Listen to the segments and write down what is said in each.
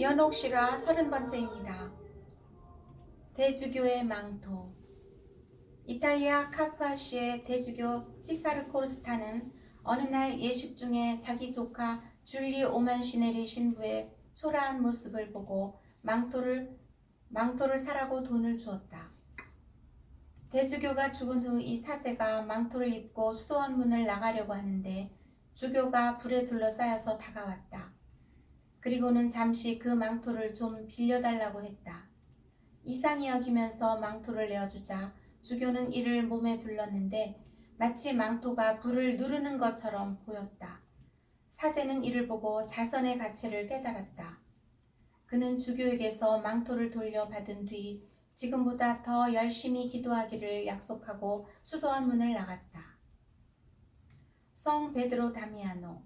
연옥실화 서른 번째입니다. 대주교의 망토 이탈리아 카푸아시의 대주교 치사르 코르스타는 어느 날 예식 중에 자기 조카 줄리 오만 시네리 신부의 초라한 모습을 보고 망토를 망토를 사라고 돈을 주었다. 대주교가 죽은 후 이 사제가 망토를 입고 수도원 문을 나가려고 하는데 주교가 불에 둘러싸여서 다가왔다. 그리고는 잠시 그 망토를 좀 빌려달라고 했다. 이상히 여기면서 망토를 내어주자 주교는 이를 몸에 둘렀는데 마치 망토가 불을 누르는 것처럼 보였다. 사제는 이를 보고 자선의 가치를 깨달았다. 그는 주교에게서 망토를 돌려받은 뒤 지금보다 더 열심히 기도하기를 약속하고 수도원 문을 나갔다. 성 베드로 다미아노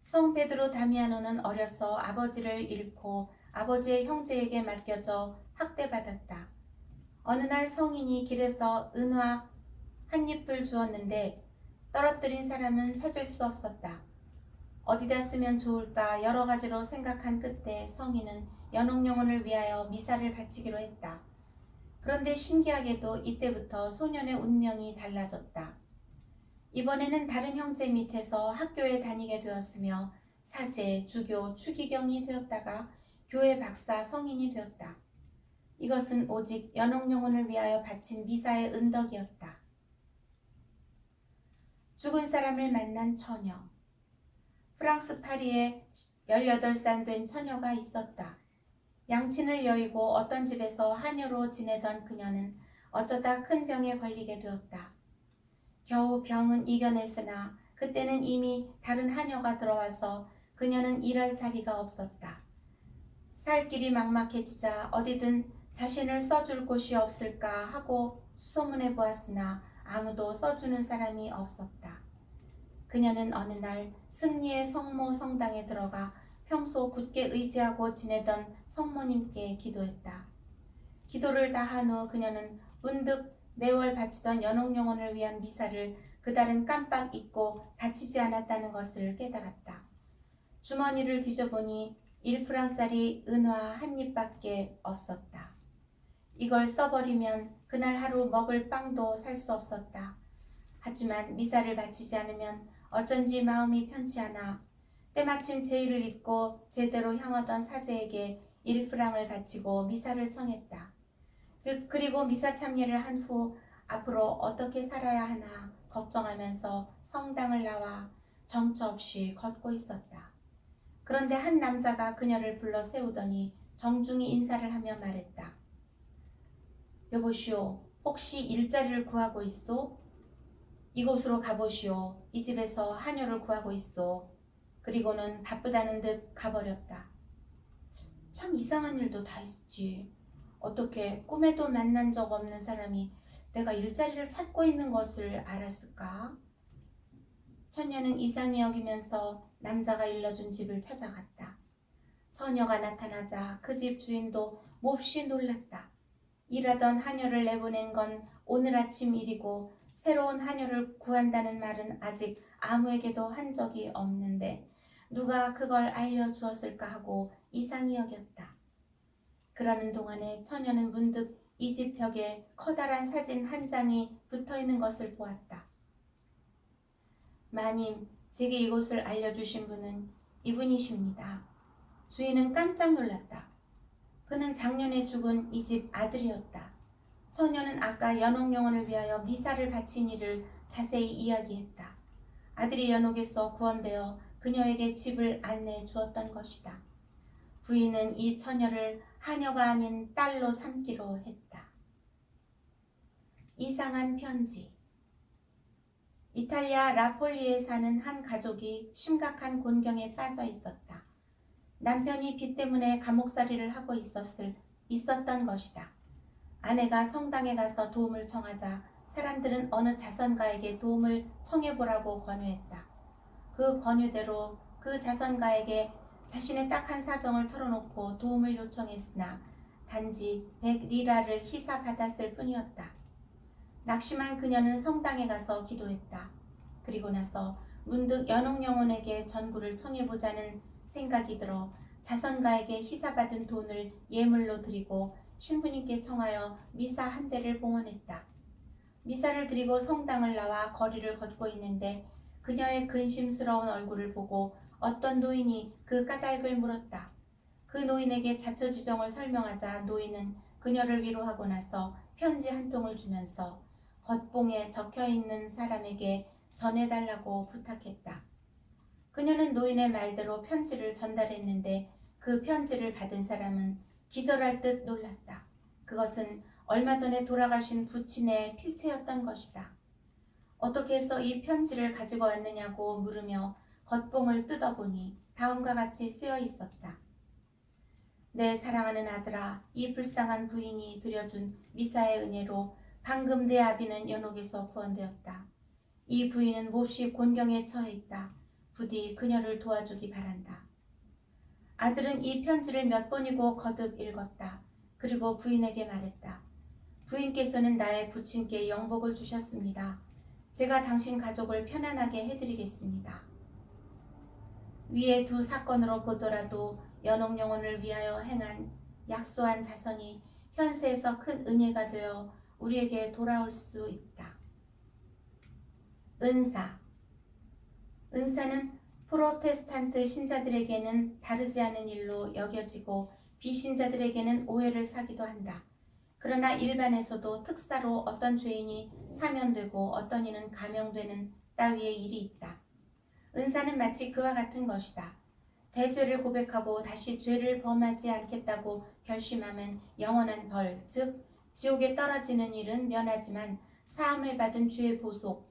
성 베드로 다미아노는 어려서 아버지를 잃고 아버지의 형제에게 맡겨져 학대받았다. 어느 날 성인이 길에서 은화 한 잎을 주었는데 떨어뜨린 사람은 찾을 수 없었다. 어디다 쓰면 좋을까 여러 가지로 생각한 끝에 성인은 연옥 영혼을 위하여 미사를 바치기로 했다. 그런데 신기하게도 이때부터 소년의 운명이 달라졌다. 이번에는 다른 형제 밑에서 학교에 다니게 되었으며 사제, 주교, 추기경이 되었다가 교회 박사, 성인이 되었다. 이것은 오직 연옥 영혼을 위하여 바친 미사의 은덕이었다. 죽은 사람을 만난 처녀. 프랑스 파리에 18살 된 처녀가 있었다. 양친을 여의고 어떤 집에서 하녀로 지내던 그녀는 어쩌다 큰 병에 걸리게 되었다. 겨우 병은 이겨냈으나 그때는 이미 다른 하녀가 들어와서 그녀는 일할 자리가 없었다. 살 길이 막막해지자 어디든 자신을 써줄 곳이 없을까 하고 수소문해 보았으나 아무도 써주는 사람이 없었다. 그녀는 어느 날 승리의 성모 성당에 들어가 평소 굳게 의지하고 지내던 성모님께 기도했다. 기도를 다한 후 그녀는 문득 매월 바치던 연옥영혼을 위한 미사를 그달은 깜빡 잊고 바치지 않았다는 것을 깨달았다. 주머니를 뒤져보니 1프랑짜리 은화 한 입밖에 없었다. 이걸 써버리면 그날 하루 먹을 빵도 살 수 없었다. 하지만 미사를 바치지 않으면 어쩐지 마음이 편치 않아 때마침 제의를 입고 제대로 향하던 사제에게 1프랑을 바치고 미사를 청했다. 그- 그리고 미사 참여를 한 후 앞으로 어떻게 살아야 하나 걱정하면서 성당을 나와 정처 없이 걷고 있었다. 그런데 한 남자가 그녀를 불러 세우더니 정중히 인사를 하며 말했다. 여보시오, 혹시 일자리를 구하고 있소? 이곳으로 가보시오. 이 집에서 하녀를 구하고 있소. 그리고는 바쁘다는 듯 가버렸다. 참 이상한 일도 다 있지. 어떻게 꿈에도 만난 적 없는 사람이 내가 일자리를 찾고 있는 것을 알았을까? 처녀는 이상히 여기면서 남자가 일러준 집을 찾아갔다. 처녀가 나타나자 그 집 주인도 몹시 놀랐다. 일하던 하녀를 내보낸 건 오늘 아침 일이고 새로운 하녀를 구한다는 말은 아직 아무에게도 한 적이 없는데 누가 그걸 알려주었을까 하고 이상히 여겼다. 그러는 동안에 처녀는 문득 이 집 벽에 커다란 사진 한 장이 붙어 있는 것을 보았다. 마님, 제게 이곳을 알려주신 분은 이분이십니다. 주인은 깜짝 놀랐다. 그는 작년에 죽은 이 집 아들이었다. 처녀는 아까 연옥 영혼을 위하여 미사를 바친 일을 자세히 이야기했다. 아들이 연옥에서 구원되어 그녀에게 집을 안내해 주었던 것이다. 부인은 이 처녀를 하녀가 아닌 딸로 삼기로 했다. 이상한 편지 이탈리아 라폴리에 사는 한 가족이 심각한 곤경에 빠져 있었다. 남편이 빚 때문에 감옥살이를 하고 있었을 있었던 것이다. 아내가 성당에 가서 도움을 청하자 사람들은 어느 자선가에게 도움을 청해보라고 권유했다. 그 권유대로 그 자선가에게 자신의 딱한 사정을 털어놓고 도움을 요청했으나 단지 백 리라를 희사받았을 뿐이었다. 낙심한 그녀는 성당에 가서 기도했다. 그리고 나서 문득 연옥영혼에게 전구를 청해보자는 생각이 들어 자선가에게 희사받은 돈을 예물로 드리고 신부님께 청하여 미사 한 대를 봉헌했다. 미사를 드리고 성당을 나와 거리를 걷고 있는데 그녀의 근심스러운 얼굴을 보고 어떤 노인이 그 까닭을 물었다. 그 노인에게 자초지정을 설명하자 노인은 그녀를 위로하고 나서 편지 한 통을 주면서 겉봉에 적혀 있는 사람에게 전해달라고 부탁했다. 그녀는 노인의 말대로 편지를 전달했는데 그 편지를 받은 사람은 기절할 듯 놀랐다. 그것은 얼마 전에 돌아가신 부친의 필체였던 것이다. 어떻게 해서 이 편지를 가지고 왔느냐고 물으며 겉봉을 뜯어보니 다음과 같이 쓰여 있었다. 내 사랑하는 아들아, 이 불쌍한 부인이 드려준 미사의 은혜로 방금 내 아비는 연옥에서 구원되었다. 이 부인은 몹시 곤경에 처해 있다. 부디 그녀를 도와주기 바란다. 아들은 이 편지를 몇 번이고 거듭 읽었다. 그리고 부인에게 말했다. 부인께서는 나의 부친께 영복을 주셨습니다. 제가 당신 가족을 편안하게 해드리겠습니다. 위의 두 사건으로 보더라도 연옥 영혼을 위하여 행한 약소한 자선이 현세에서 큰 은혜가 되어 우리에게 돌아올 수 있다. 은사 은사는 프로테스탄트 신자들에게는 다르지 않은 일로 여겨지고 비신자들에게는 오해를 사기도 한다. 그러나 일반에서도 특사로 어떤 죄인이 사면되고 어떤 이는 감형되는 따위의 일이 있다. 은사는 마치 그와 같은 것이다. 대죄를 고백하고 다시 죄를 범하지 않겠다고 결심하면 영원한 벌, 즉 지옥에 떨어지는 일은 면하지만 사함을 받은 죄의 보속,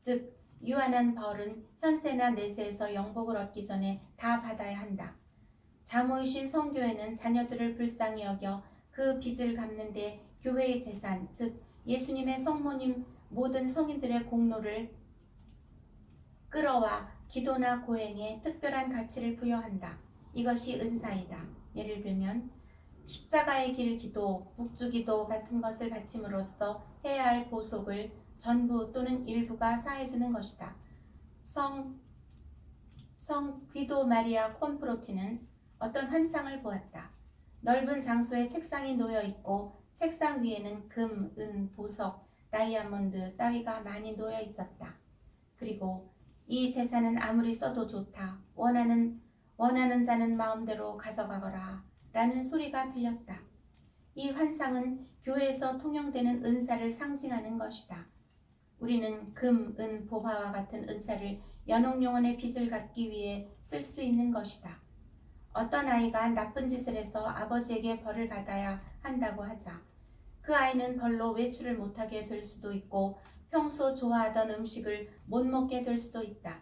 즉 유한한 벌은 현세나 내세에서 영복을 얻기 전에 다 받아야 한다. 자모이신 성교회는 자녀들을 불쌍히 여겨 그 빚을 갚는데 교회의 재산, 즉 예수님의 성모님 모든 성인들의 공로를 끌어와 기도나 고행에 특별한 가치를 부여한다. 이것이 은사이다. 예를 들면 십자가의 길 기도, 묵주기도 같은 것을 바침으로써 해야 할 보속을 전부 또는 일부가 사해주는 것이다. 성, 성 귀도 마리아 콘프로티는 어떤 환상을 보았다. 넓은 장소에 책상이 놓여 있고 책상 위에는 금, 은, 보석, 다이아몬드 따위가 많이 놓여 있었다. 그리고 이 재산은 아무리 써도 좋다. 원하는 원하는 자는 마음대로 가져가거라. 라는 소리가 들렸다. 이 환상은 교회에서 통용되는 은사를 상징하는 것이다. 우리는 금, 은, 보화와 같은 은사를 연옥 영혼의 빚을 갚기 위해 쓸 수 있는 것이다. 어떤 아이가 나쁜 짓을 해서 아버지에게 벌을 받아야 한다고 하자. 그 아이는 벌로 외출을 못하게 될 수도 있고 평소 좋아하던 음식을 못 먹게 될 수도 있다.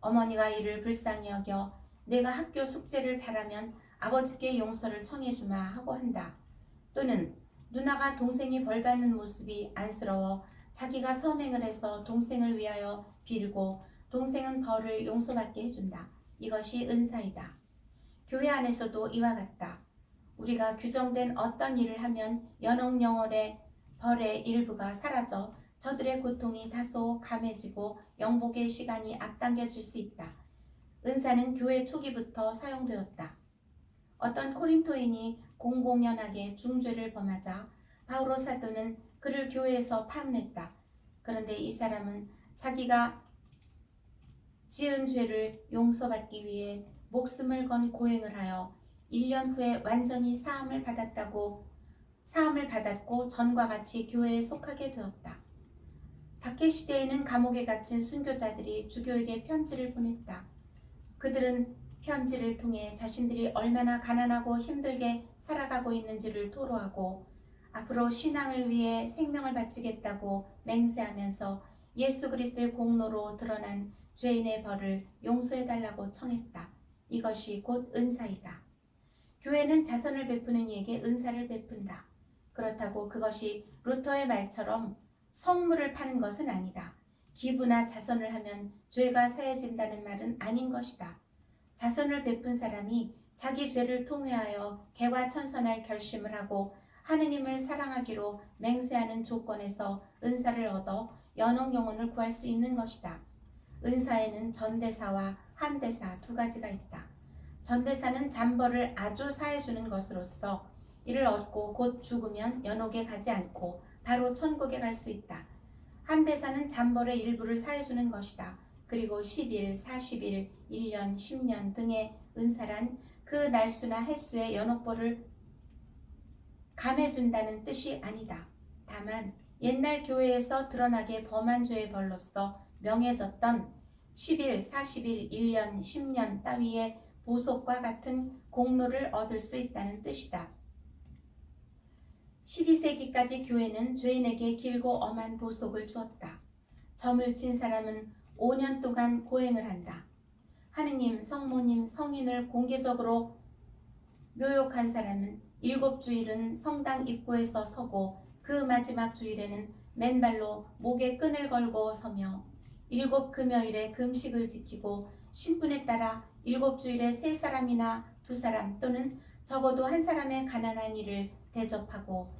어머니가 이를 불쌍히 여겨 내가 학교 숙제를 잘하면 아버지께 용서를 청해주마 하고 한다. 또는 누나가 동생이 벌 받는 모습이 안쓰러워 자기가 선행을 해서 동생을 위하여 빌고 동생은 벌을 용서받게 해준다. 이것이 은사이다. 교회 안에서도 이와 같다. 우리가 규정된 어떤 일을 하면 연옥 영월의 벌의 일부가 사라져 저들의 고통이 다소 감해지고 영복의 시간이 앞당겨질 수 있다. 은사는 교회 초기부터 사용되었다. 어떤 코린토인이 공공연하게 중죄를 범하자 바오로 사도는 그를 교회에서 파문했다. 그런데 이 사람은 자기가 지은 죄를 용서받기 위해 목숨을 건 고행을 하여 1년 후에 완전히 사함을 받았다고 사함을 받았고 전과 같이 교회에 속하게 되었다. 박해 시대에는 감옥에 갇힌 순교자들이 주교에게 편지를 보냈다. 그들은 편지를 통해 자신들이 얼마나 가난하고 힘들게 살아가고 있는지를 토로하고 앞으로 신앙을 위해 생명을 바치겠다고 맹세하면서 예수 그리스도의 공로로 드러난 죄인의 벌을 용서해달라고 청했다. 이것이 곧 은사이다. 교회는 자선을 베푸는 이에게 은사를 베푼다. 그렇다고 그것이 루터의 말처럼 성물을 파는 것은 아니다. 기부나 자선을 하면 죄가 사해진다는 말은 아닌 것이다. 자선을 베푼 사람이 자기 죄를 통회하여 개과천선할 결심을 하고 하느님을 사랑하기로 맹세하는 조건에서 은사를 얻어 연옥 영혼을 구할 수 있는 것이다. 은사에는 전대사와 한대사 두 가지가 있다. 전대사는 잠벌을 아주 사해주는 것으로서 이를 얻고 곧 죽으면 연옥에 가지 않고 바로 천국에 갈 수 있다. 한대사는 잠벌의 일부를 사해주는 것이다. 그리고 10일, 40일, 1년, 10년 등의 은사란 그 날수나 횟수의 연옥벌을 감해준다는 뜻이 아니다. 다만 옛날 교회에서 드러나게 범한 죄의 벌로서 명해졌던 10일, 40일, 1년, 10년 따위의 보석과 같은 공로를 얻을 수 있다는 뜻이다. 12세기까지 교회는 죄인에게 길고 엄한 보석을 주었다. 점을 친 사람은 5년 동안 고행을 한다. 하느님, 성모님, 성인을 공개적으로 묘욕한 사람은 일곱 주일은 성당 입구에서 서고 그 마지막 주일에는 맨발로 목에 끈을 걸고 서며 일곱 금요일에 금식을 지키고 신분에 따라 일곱 주일에 세 사람이나 두 사람 또는 적어도 한 사람의 가난한 일을 대접하고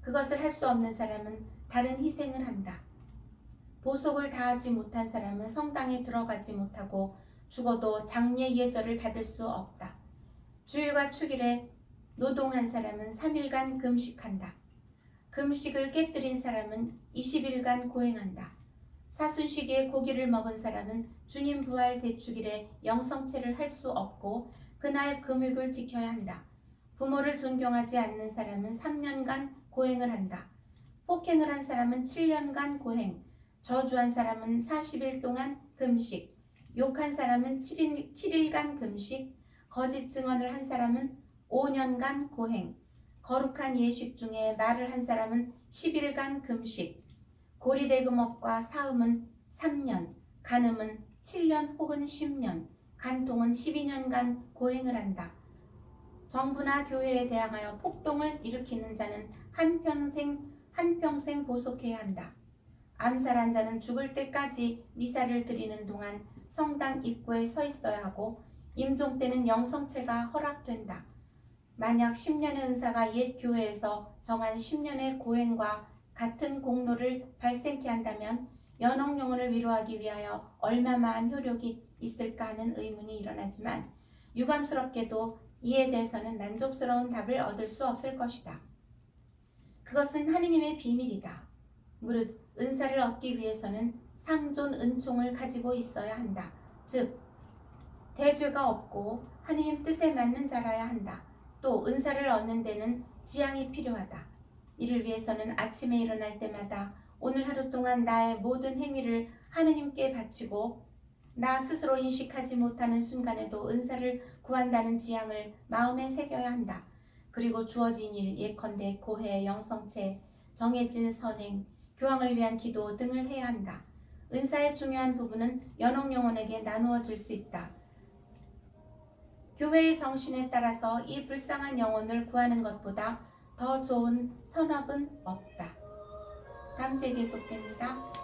그것을 할 수 없는 사람은 다른 희생을 한다. 보속을 다하지 못한 사람은 성당에 들어가지 못하고 죽어도 장례 예절을 받을 수 없다. 주일과 축일에 노동한 사람은 3일간 금식한다. 금식을 깨뜨린 사람은 20일간 고행한다. 사순식에 고기를 먹은 사람은 주님 부활 대축일에 영성체를 할 수 없고 그날 금육을 지켜야 한다. 부모를 존경하지 않는 사람은 3년간 고행을 한다. 폭행을 한 사람은 7년간 고행, 저주한 사람은 40일 동안 금식, 욕한 사람은 7일, 7일간 금식, 거짓 증언을 한 사람은 5년간 고행, 거룩한 예식 중에 말을 한 사람은 10일간 금식, 고리대금업과 사음은 3년, 간음은 7년 혹은 10년, 간통은 12년간 고행을 한다. 정부나 교회에 대항하여 폭동을 일으키는 자는 한평생 한평생 보속해야 한다. 암살한 자는 죽을 때까지 미사를 드리는 동안 성당 입구에 서 있어야 하고 임종 때는 영성체가 허락된다. 만약 10년의 은사가 옛 교회에서 정한 10년의 고행과 같은 공로를 발생케 한다면 연옥 영혼을 위로하기 위하여 얼마만 효력이 있을까 하는 의문이 일어나지만 유감스럽게도 이에 대해서는 만족스러운 답을 얻을 수 없을 것이다. 그것은 하느님의 비밀이다. 무릇 은사를 얻기 위해서는 상존 은총을 가지고 있어야 한다. 즉 대죄가 없고 하느님 뜻에 맞는 자라야 한다. 또 은사를 얻는 데는 지향이 필요하다. 이를 위해서는 아침에 일어날 때마다 오늘 하루 동안 나의 모든 행위를 하느님께 바치고 나 스스로 인식하지 못하는 순간에도 은사를 구한다는 지향을 마음에 새겨야 한다. 그리고 주어진 일 예컨대 고해, 영성체, 정해진 선행, 교황을 위한 기도 등을 해야 한다. 은사의 중요한 부분은 연옥 영혼에게 나누어질 수 있다. 교회의 정신에 따라서 이 불쌍한 영혼을 구하는 것보다 더 좋은 선업은 없다. 다음 주에 계속됩니다.